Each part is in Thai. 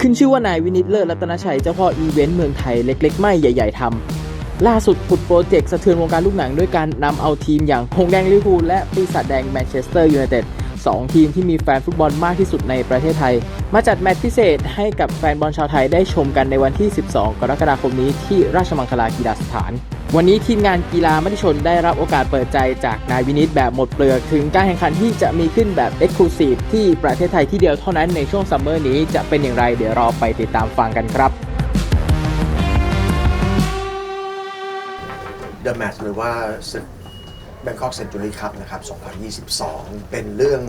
ขึ้นชื่อว่านายวินิตเลิศรัตนชัยเจ้าพ่ออีเวนต์เมืองไทยเล็ก ๆ ไม่ใหญ่ ๆทำล่าสุดผุดโปรเจกต์สะเทือนวงการลูกหนังด้วยการนำเอาทีมอย่างหงแดงลิเวอร์พูลและปีศาจแดงแมนเชสเตอร์ยูไนเต็ด สองทีมที่มีแฟนฟุตบอลมากที่สุดในประเทศไทย มาจัดแมตช์พิเศษให้กับแฟนบอลชาวไทยได้ชมกันในวันที่ 12 กรกฎาคมนี้ที่ราชมังคลากีฬาสถาน วันนี้ทีมงานกีฬามติชนได้รับโอกาสเปิดใจจากนายวินิตแบบหมดเปลือก ถึงการแข่งขันที่จะมีขึ้นแบบ e x c l u s i v e ที่ประเทศไทยที่เดียวเท่านั้นในช่วงซัมเมอร์นี้จะเป็นอย่างไรเดี๋ยวราไปติดตามฟังกันครับ The Match หรือว่าศึก Bangkok Century Cup นะครับ 2022 เป็นเรื่อง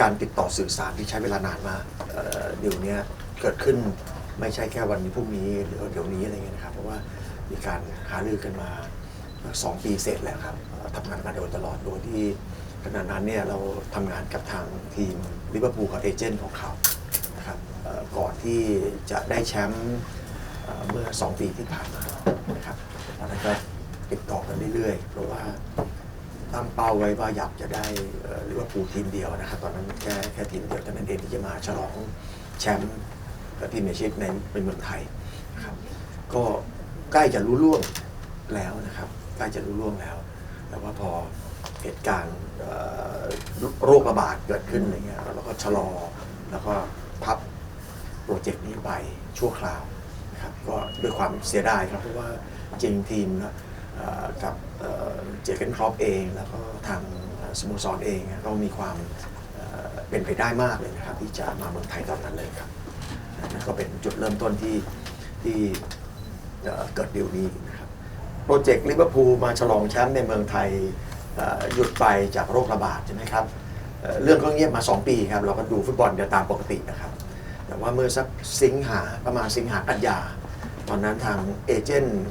การติดต่อสื่อสารที่ใช้เวลานานมากเอ่อเดี๋ยวเนี้ยเกิดขึ้นไม่ใช่แค่วันนี้พรุ่งนี้หรือเดี๋ยวนี้อะไรเงี้ยนะครับ เพราะว่ามีการหารือกันมา2ปีเสร็จแล้วครับทำงานมาโดยตลอดโดยที่ขณะนั้นเนี่ยเราทำงานกับทางทีมลิเวอร์พูลกับเอเจนต์ของเขานะครับเอ่อก่อนที่จะได้แชมป์ เอ่อเมื่อ 2 ปีที่ผ่านมานะครับตอนนั้นก็ ติดต่อกันเรื่อยๆ เพราะว่าตั้งเป้าไว้ว่าอยากจะได้เอ่อวอร์พูลทีมเดียวนะครับตอนนั้นแค่แค่ทีมเดียวเท่านั้นเองที่จะมาฉลองแชมป์กับทีมเมชิพในในเมืองไทยนะครับก็ใกล้จะรู้ล่วงแล้วนะครับใกล้จะรู้ล่วงแล้ว แต่ว่าพอเหตุการณ์โรคระบาดเกิดขึ้นอะไรเงี้ยเราก็ชะลอแล้วก็พับโปรเจกต์นี้ไปชั่วคราวนะครับก็ด้วยความเสียดายครับเพราะว่าจริงทีมเอ่อ กับเอ่อเจเกนครอปเอง แล้วก็ทางสโมสรเองก็มีความเป็นไปได้มากเลยนะครับ ที่จะมาเมืองไทยตอนนั้นเลยครับนั่นก็เป็นจุดเริ่มต้นที่ที่เอ่อเกิดดีลนี้นะครับโปรเจกต์ลิเวอร์พูลมาฉลองแชมป์ในเมืองไทยหยุดไปจากโรคระบาดใช่ไหมครับเรื่องก็เงียบมา 2 ปีครับ เราก็ดูฟุตบอลกันตามปกตินะครับ แต่ว่าเมื่อสักสิงหาประมาณสิงหากันยา ตอนนั้นทางเอเจนต์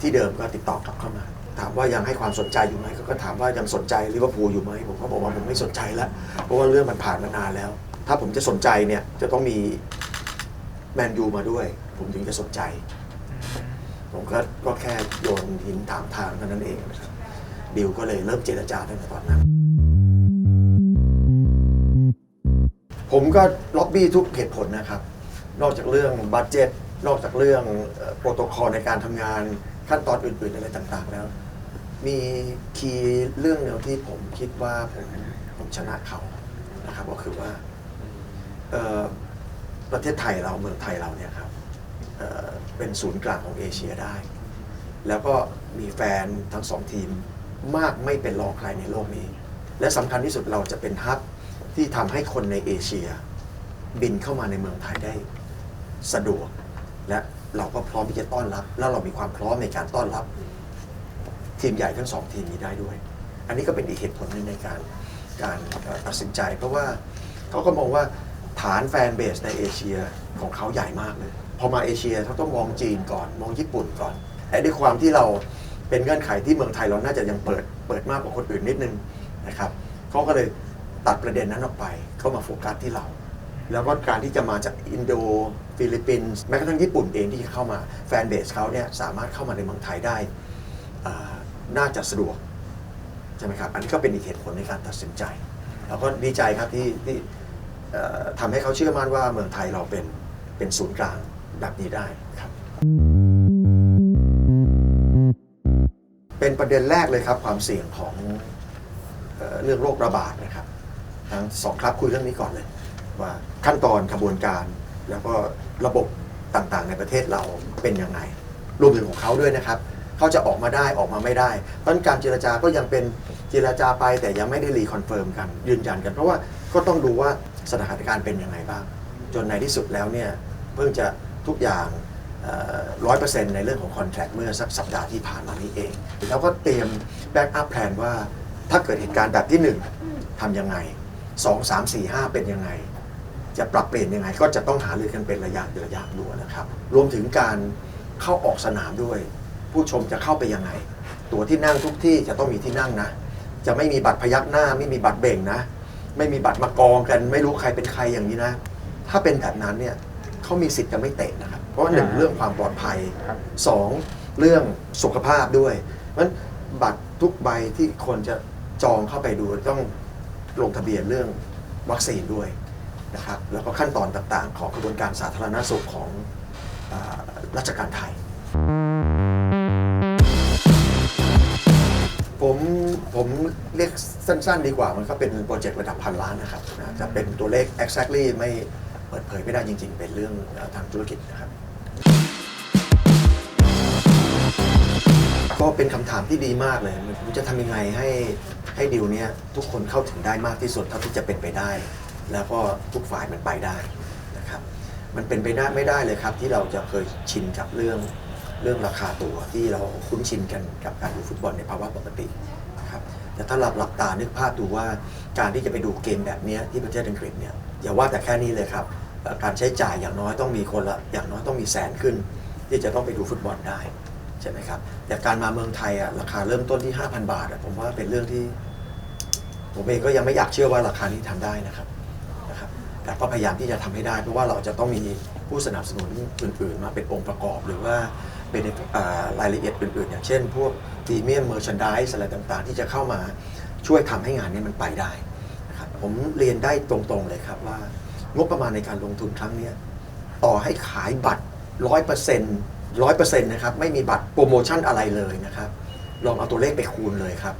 ที่เดิมก็ติดต่อกลับเข้ามา ถามว่ายังให้ความสนใจอยู่ไหมเขาก็ถามว่ายังสนใจลิเวอร์พูลอยู่ไหมผมก็บอกว่าผมไม่สนใจแล้วเพราะว่าเรื่องมันผ่านมานานแล้ว ถ้าผมจะสนใจเนี่ยจะต้องมีแมนยูมาด้วย ผมถึงจะสนใจ ผมก็ก็แค่โยนหินถามทางเท่านั้นเองนะครับดิวก็เลยเริ่มเจรจาตั้งแต่ตอนนั้น ผมก็ล็อบบี้ทุกเหตุผลนะครับ นอกจากเรื่องบัตเจ็ต นอกจากเรื่องโปรโตคอลในการทำงานขั้นตอนอื่นๆอะไรต่างๆแล้ว มีคีย์เรื่องเดียวที่ผมคิดว่าผมผมชนะเขานะครับ ก็คือว่าประเทศไทยเราเมืองไทยเราเนี่ยครับเเป็นศูนย์กลางของเอเชียได้ แล้วก็มีแฟนทั้งสองทีมมากไม่เป็นรองใครในโลกนี้ และสำคัญที่สุดเราจะเป็นฮับที่ทำให้คนในเอเชีย บินเข้ามาในเมืองไทยได้สะดวก และเราก็พร้อมที่จะต้อนรับ แล้วเรามีความพร้อมในการต้อนรับ ทีมใหญ่ทั้งสองทีมนี้ได้ด้วย อันนี้ก็เป็นอีกเหตุผลหนึงในการการตัดสินใจ เพราะว่าเขาก็มองว่าฐานแฟนเบสในเอเชียของเขาใหญ่มากเลย พอมาเอเชียเขาต้องมองจีนก่อน มองญี่ปุ่นก่อนไอ้ด้วยความที่เราเป็นเงื่อนไขที่เมืองไทยเราน่าจะยังเปิดเปิดมากกว่าคนอื่นนิดนึงนะครับเขาก็เลยตัดประเด็นนั้นออกไป เข้ามาโฟกัสที่เรา แล้วก็การที่จะมาจากอินโดฟิลิปปินส์แม้กระทั่งญี่ปุ่นเองที่จะเข้ามาแฟนเบสเขาเนี่ยสามารถเข้ามาในเมืองไทยได้น่าจะสะดวกใช่ไหมครับอันนี้ก็เป็นอีกเหตุผลในการตัดสินใจเราก็ดีใจครับที่ที่ทำให้เขาเชื่อมั่นว่าเมืองไทยเราเป็นเป็นศูนย์กลางแบบนี้ได้ครับ เป็นประเด็นแรกเลยครับความเสี่ยงของเรื่องโรคระบาดนะครับทั้งสองครับคุยเรื่องนี้ก่อนเลย ว่าขั้นตอนขบวนการ แล้วก็ระบบต่างๆ ในประเทศเราเป็นยังไงรวมถึงของเขาด้วยนะครับเขาจะออกมาได้ออกมาไม่ได้เพราะฉะนั้นการเจรจาก็ยังเป็นเจรจาไปแต่ยังไม่ได้รีคอนเฟิร์มกัน ยืนยันกัน เพราะว่าก็ต้องดูว่าสถานการณ์เป็นยังไงบ้าง จนในที่สุดแล้วเนี่ยเพิ่งจะทุกอย่างร้อยเปอร์เซ็นต์ในเรื่องของคอนแทคเมื่อสักสัปดาห์ที่ผ่านมานี้เอง แล้วก็เตรียมแบ็กอัพแพลนว่าถ้าเกิดเหตุการณ์แบบที่หนึ่งทำยังไงสองสามสี่ห้าเป็นยังไง จะปรับเปลี่ยนยังไง ก็จะต้องหารือกันเป็นระยะระยะดูนะครับ รวมถึงการเข้าออกสนามด้วย ผู้ชมจะเข้าไปยังไง ตัวที่นั่งทุกที่จะต้องมีที่นั่งนะ จะไม่มีบัตรพยักหน้า ไม่มีบัตรเบ่งนะ ไม่มีบัตรมากองกัน ไม่รู้ใครเป็นใครอย่างนี้นะ ถ้าเป็นแบบนั้นเนี่ยเขามีสิทธิ์จะไม่เตะนะครับ เพราะว่าหนึ่งอ่าเรื่องความปลอดภัยสองเรื่องสุขภาพด้วยเพราะฉะนั้นบัตรทุกใบที่คนจะจองเข้าไปดูต้องลงทะเบียนเรื่องวัคซีนด้วย นะครับแล้วก็ขั้นตอนต่างๆ ของกระบวนการสาธารณสุขของอราชการไทย ผมผมเรียกสั้นๆ ดีกว่ามันก็เป็นโปรเจกต์ระดับพันล้านนะครับนะจะเป็นตัวเลข exactly ไม่เปิดเผยไม่ได้จริงๆ เป็นเรื่องทางธุรกิจนะครับ ก็เป็นคำถามที่ดีมากเลยผมจะทำยังไงให้ให้ดิวเนี้ยทุกคนเข้าถึงได้มากที่สุดเท่าที่จะเป็นไปได้ แล้วก็ทุกฝ่ายมันไปได้นะครับ มันเป็นไปได้ไม่ได้เลยครับ ที่เราจะเคยชินกับเรื่องเรื่องราคาตั๋วที่เราคุ้นชินกันกับการดูฟุตบอลในภาวะปกตินะครับแต่ถ้าเราหลับตานึกภาพดูว่าการที่จะไปดูเกมแบบนี้ที่ประเทศอังกฤษเนี่ยอย่าว่าแต่แค่นี้เลยครับ การใช้จ่ายอย่างน้อยต้องมีคนละอย่างน้อยต้องมีแสนขึ้น ที่จะต้องไปดูฟุตบอลได้ใช่ไหมครับแต่การมาเมืองไทยอะราคาเริ่มต้นที่ 5,000 บาทอะผมว่าเป็นเรื่องที่ ผมเองก็ยังไม่อยากเชื่อว่าราคานี้ทำได้นะครับ แต่ก็พยายามที่จะทำให้ได้ เพราะว่าเราจะต้องมีผู้สนับสนุนอื่น ๆ มาเป็นองค์ประกอบ หรือว่าเป็นรายละเอียดอื่น ๆ อย่างเช่น พวกพรีเมียมเมอร์ชันดิสอะไรต่าง ๆ ที่จะเข้ามาช่วยทำให้งานนี้มันไปได้นะครับผมเรียนได้ตรง ๆ เลยครับว่างบประมาณในการลงทุนครั้งนี้ต่อให้ขายบัตรร้อยเปอร์เซ็นต์ร้อยเปอร์เซ็นต์นะครับไม่มีบัตรโปรโมชั่นอะไรเลยนะครับลองเอาตัวเลขไปคูณเลยครับ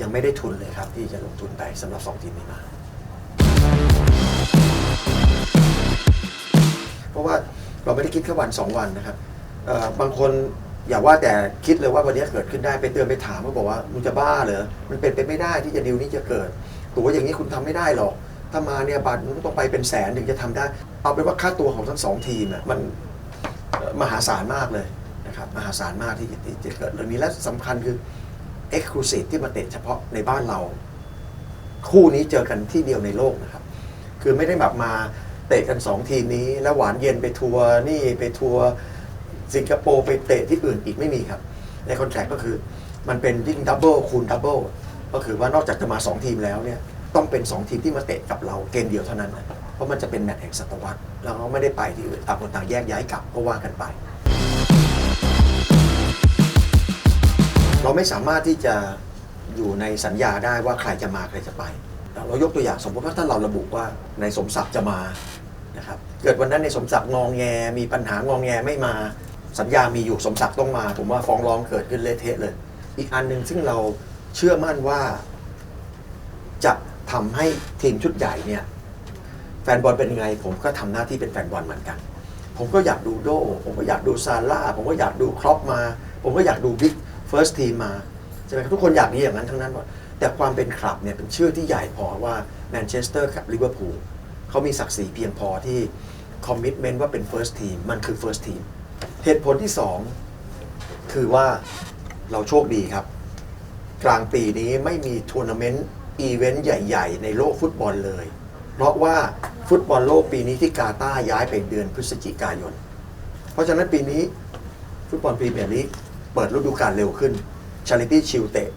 ยังไม่ได้ทุนเลยครับ ที่จะลงทุนไปสำหรับ 2 ทีมนี้มา เพราะว่าเราไม่ได้คิดแค่วัน2วันนะครับเอ่อบางคนอย่าว่าแต่คิดเลยว่าวันนี้เกิดขึ้นได้ไปเตือนไปถามก็บอกว่ามึงจะบ้าเหรอมันเป็นไปไม่ได้ที่จะดิวนี้จะเกิดตัวอย่างนี้คุณทำไม่ได้หรอก ถ้ามาเนี่ยบัตรมันต้องไปเป็นแสนถึงจะทำได้ เอาเป็นว่าค่าตัวของทั้งสองทีมอะมันเอ่อมหาศาลมากเลยนะครับมหาศาลมากที่ที่ที่จะเกิดเรื่องนี้และสำคัญคือ Exclusive ที่มาเตะเฉพาะในบ้านเรา คู่นี้เจอกันที่เดียวในโลกนะครับ คือไม่ได้แบบมาเตะกัน 2 ทีมนี้ แล้วหวานเย็นไปทัวร์นี่ไปทัวร์สิงคโปร์ไปเตะที่อื่นอีกไม่มีครับ ในคอนแทคก็คือมันเป็นยิ่งดับเบิลคูณดับเบิลก็คือว่านอกจากจะมา 2 ทีมแล้วเนี่ยต้องเป็น 2 ทีมที่มาเตะกับเราเกมเดียวเท่านั้นนะเพราะมันจะเป็นแมตช์แห่งศตวรรษแล้วเราไม่ได้ไปที่อื่นต่างคนต่างแยกย้ายกลับก็ว่ากันไป เราไม่สามารถที่จะอยู่ในสัญญาได้ว่าใครจะมาใครจะไป เรายกตัวอย่างสมมติว่าถ้าเราระบุว่าในสมศักดิ์จะมานะครับเกิดวันนั้นในสมศักดิ์งองแง มีปัญหางองแงไม่มาสัญญามีอยู่สมศักดิ์ต้องมา ผมว่าฟ้องร้องเกิดขึ้นเละเทะเลย อีกอันหนึ่งซึ่งเราเชื่อมั่นว่า จะทำให้ทีมชุดใหญ่เนี่ยแฟนบอลเป็นไง ผมก็ทำหน้าที่เป็นแฟนบอลเหมือนกัน ผมก็อยากดูโด ผมก็อยากดูซาร่าผมก็อยากดูครอปมา ผมก็อยากดูบิ๊กเฟิร์สทีมมาใช่ไหมทุกคนอยากดีอย่างนั้นทั้งนั้นหมด แต่ความเป็นคลับเนี่ยเป็นชื่อที่ใหญ่พอว่าแมนเชสเตอร์กับลิเวอร์พูลเขามีศักดิ์ศรีเพียงพอที่คอมมิชเมนต์ว่าเป็น First Team มันคือ First Team เหตุผลที่ 2 คือว่าเราโชคดีครับ กลางปีนี้ไม่มีทัวร์นาเมนต์อีเวนต์ใหญ่ ๆ ในโลกฟุตบอลเลย เพราะว่าฟุตบอลโลกปีนี้ที่กาตาร์ย้ายไปเดือนพฤศจิกายน เพราะฉะนั้นปีนี้ ฟุตบอลพรีเมียร์ลีกเปิดฤดูกาลเร็วขึ้นชาริตี้ชิลเตะ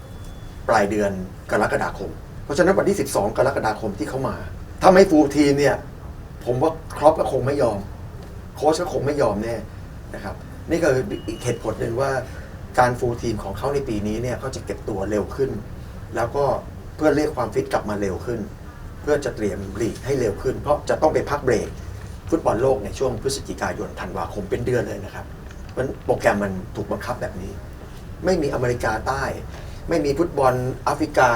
ปลายเดือนกรกฎาคม เพราะฉะนั้นวันที่ 12 กรกฎาคมที่เขามา ถ้าไม่ฟูลทีมเนี่ย ผมว่าครอปก็คงไม่ยอม โค้ชก็คงไม่ยอมแน่นะครับ นี่ก็อีกเหตุผลหนึ่งว่าการฟูลทีมของเขาในปีนี้เนี่ยเขาจะเก็บตัวเร็วขึ้น แล้วก็เพื่อเรียกความฟิตกลับมาเร็วขึ้น เพื่อจะเตรียมลีกให้เร็วขึ้น เพราะจะต้องไปพักเบรกฟุตบอลโลกในช่วงพฤศจิกายนธันวาคมเป็นเดือนเลยนะครับเพราะฉะนั้นโปรแกรมมันถูกบังคับแบบนี้ ไม่มีอเมริกาใต้ ไม่มีฟุตบอลแอฟริกา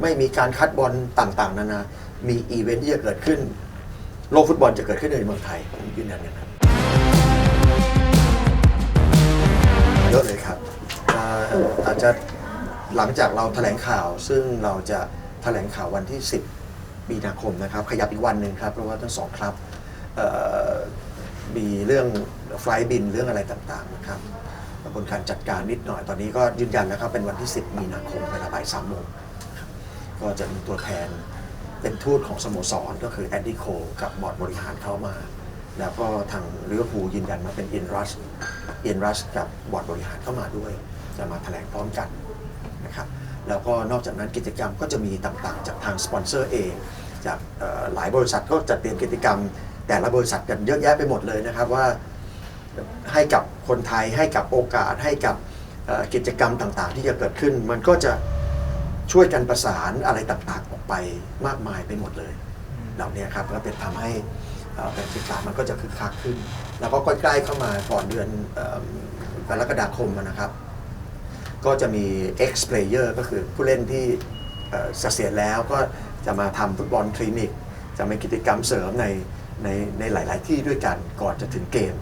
ไม่มีการคัดบอลต่างๆ นานา มีอีเวนท์ที่จะเกิดขึ้น โลกฟุตบอลจะเกิดขึ้นในเมืองไทยผมยืนยันอย่างนั้นเยอะเลยครับอ่าอาจจะหลังจากเราแถลงข่าว ซึ่งเราจะแถลงข่าววันที่ 10 มีนาคมนะครับ ขยับอีกวันหนึ่งครับเพราะว่าทั้งสองครับเอ่อมีเรื่องไฟล์บินเรื่องอะไรต่างๆนะครับ กระบวนการจัดการนิดหน่อย ตอนนี้ก็ยืนยันแล้วครับเป็นวันที่ 10 มีนาคมเวลาบ่ายสามโมงก็จะมีตัวแทนเป็นทูตของสโมสรก็คือแอดดี้โคกับบอร์ดบริหารเข้ามา แล้วก็ทางลิเวอพูยืนยันมาเป็นอินรัสอินรัสกับบอร์ดบริหารเข้ามาด้วย จะมาแถลงพร้อมกันนะครับแล้วก็นอกจากนั้นกิจกรรมก็จะมีต่างๆ จากทางสปอนเซอร์เองจากหลายบริษัทก็จะเตรียมกิจกรรม แต่ละบริษัทกันเยอะแยะไปหมดเลยนะครับว่า ให้กับคนไทยให้กับโอกาสให้กับเอ่อกิจกรรมต่างๆ ที่จะเกิดขึ้น มันก็จะช่วยกันประสานอะไรต่างๆ ออกไปมากมายไปหมดเลยเหล่านี้ครับก็เป็นทำให้เอ่อการศึกษามันก็จะคึกคักขึ้น แล้วก็ใกล้ๆเข้ามาก่อนเดือนเอ่อกรกฎาคมนะครับ ก็จะมี ex player ก็คือผู้เล่นที่เอ่อเกษียณแล้วก็จะมาทำฟุตบอลคลินิก จะมีกิจกรรมเสริมในในในหลาย ๆ ที่ด้วยกันก่อนจะถึงเกม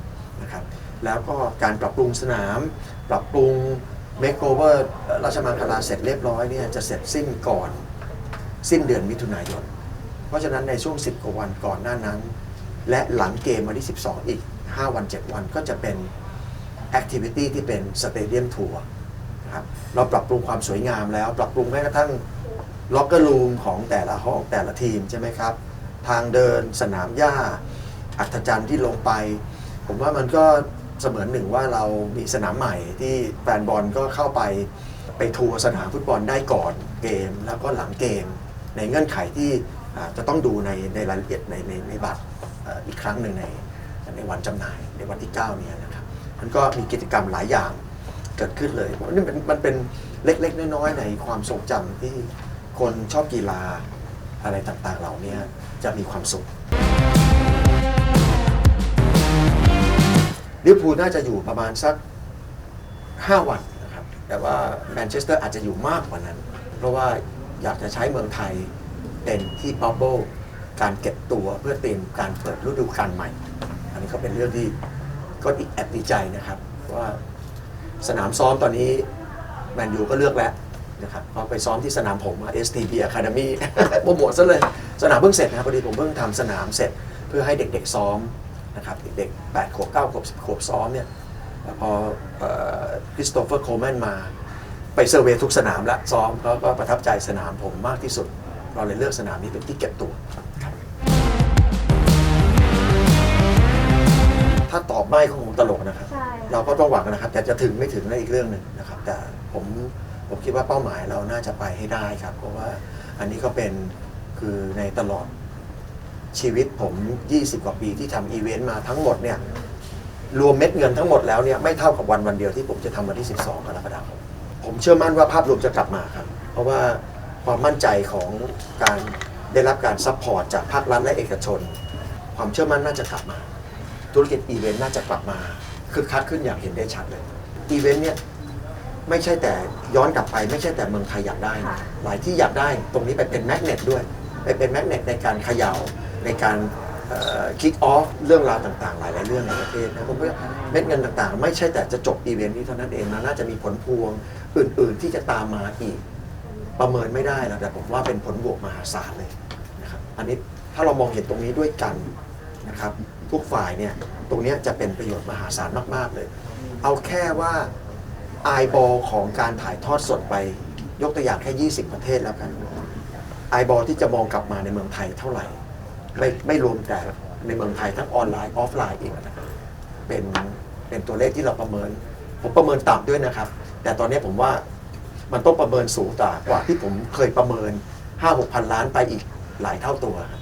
นะครับแล้วก็การปรับปรุงสนาม ปรับปรุงเมคโอเวอร์ราชมังคลาเสร็จเรียบร้อยเนี่ยจะเสร็จสิ้นก่อนสิ้นเดือนมิถุนายน เพราะฉะนั้นในช่วง 10 กว่าวันก่อนหน้านั้น และหลังเกมวันที่ 12 อีก 5 วัน 7 วันก็จะเป็นแอคทิวิตี้ที่เป็นสเตเดียมทัวร์นะครับเราปรับปรุงความสวยงามแล้ว ปรับปรุงแม้กระทั่งล็อกเกอร์รูมของแต่ละห้องแต่ละทีมใช่ไหมครับ ทางเดินสนามหญ้า อัศจรรย์ที่ลงไป ผมว่ามันก็เสมือนหนึ่งว่าเรามีสนามใหม่ที่แฟนบอลก็เข้าไปไปทัวร์สนามฟุตบอลได้ก่อนเกม แล้วก็หลังเกม ในเงื่อนไขที่จะต้องดูในในรายละเอียดในในในบัตรอีกครั้งหนึ่งในในวันจำหน่ายในวันที่ 9 เนี่ยนะครับมันก็มีกิจกรรมหลายอย่างเกิดขึ้นเลยนี่มันมันเป็นเล็กๆ น้อยๆ ในความทรงจำที่คนชอบกีฬาอะไรต่างๆ เหล่านี้จะมีความสุข ลิเวอร์พูลน่าจะอยู่ประมาณสัก 5 วันนะครับ แต่ว่าแมนเชสเตอร์อาจจะอยู่มากกว่านั้น เพราะว่าอยากจะใช้เมืองไทยเป็นที่บับเบิลการเก็บตัวเพื่อเตรียมการเปิดฤดูกาลใหม่ อันนี้ก็เป็นเรื่องที่ก็อีกแอบดีใจนะครับว่าสนามซ้อมตอนนี้แมนยูก็เลือกแล้วนะครับเพราะไปซ้อมที่สนามผมอะ STP Academy โปรโมทซะเลย สนามเพิ่งเสร็จนะครับพอดีผมเพิ่งทำสนามเสร็จเพื่อให้เด็กๆซ้อม นะครับเด็กๆ8ขวบ9ขวบ10ขวบซ้อมเนี่ยพอคริสโตเฟอร์โคลแมนมาไปเซอร์เวย์ทุกสนามแล้วซ้อมก็ก็ประทับใจสนามผมมากที่สุด เราเลยเลือกสนามนี้เป็นที่เก็บตัวครับถ้าตอบไม่ก็คงตลกนะครับใช่เราก็ต้องหวังนะครับ แต่จะถึงไม่ถึงนั่นอีกเรื่องหนึ่งนะครับ แต่ผมผมคิดว่าเป้าหมายเราน่าจะไปให้ได้ครับ เพราะว่าอันนี้ก็เป็นคือในตลอด ชีวิตผม 20 กว่าปีที่ทำอีเวนต์มาทั้งหมดเนี่ยรวมเม็ดเงินทั้งหมดแล้วเนี่ยไม่เท่ากับวันวันเดียวที่ผมจะทำวันที่ 12กรกฎาคมผมเชื่อมั่นว่าภาพรวมจะกลับมาครับ เพราะว่าความมั่นใจของการได้รับการซัพพอร์ตจากภาครัฐและเอกชน ความเชื่อมั่นน่าจะกลับมา ธุรกิจอีเวนต์น่าจะกลับมาคึกคักขึ้นอย่างเห็นได้ชัดเลยอีเวนต์เนี่ยไม่ใช่แต่ย้อนกลับไป ไม่ใช่แต่เมืองไทยอยากได้ หลายที่อยากได้ตรงนี้ไปเป็นแมกเนตด้วย ไปเป็นแมกเนตในการเขย่า ในการคิกออฟเรื่องราวต่างๆ หลายๆเรื่องในประเทศนะผมว่าเม็ดเงินต่างๆ ไม่ใช่แต่จะจบอีเวนต์นี้เท่านั้นเองนะน่าจะมีผลพวงอื่นๆที่จะตามมาอีก ประเมินไม่ได้แล้วแต่ผมว่าเป็นผลบวกมหาศาลเลยนะครับอันนี้ถ้าเรามองเห็นตรงนี้ด้วยกันนะครับทุกฝ่ายเนี่ยตรงนี้จะเป็นประโยชน์มหาศาลมากๆเลย เอาแค่ว่าไอบอลของการถ่ายทอดสดไป ยกตัวอย่างแค่ 20 ประเทศแล้วกันไอบอลที่จะมองกลับมาในเมืองไทยเท่าไหร่ ไม่ไม่รวมแต่ในเมืองไทยทั้งออนไลน์ออฟไลน์อีกนะครับเป็นเป็นตัวเลขที่เราประเมิน ผมประเมินต่ำด้วยนะครับ แต่ตอนนี้ผมว่ามันต้องประเมินสูงกว่ากว่าที่ผมเคยประเมิน 5 6พันล้านไปอีกหลายเท่าตัวครับ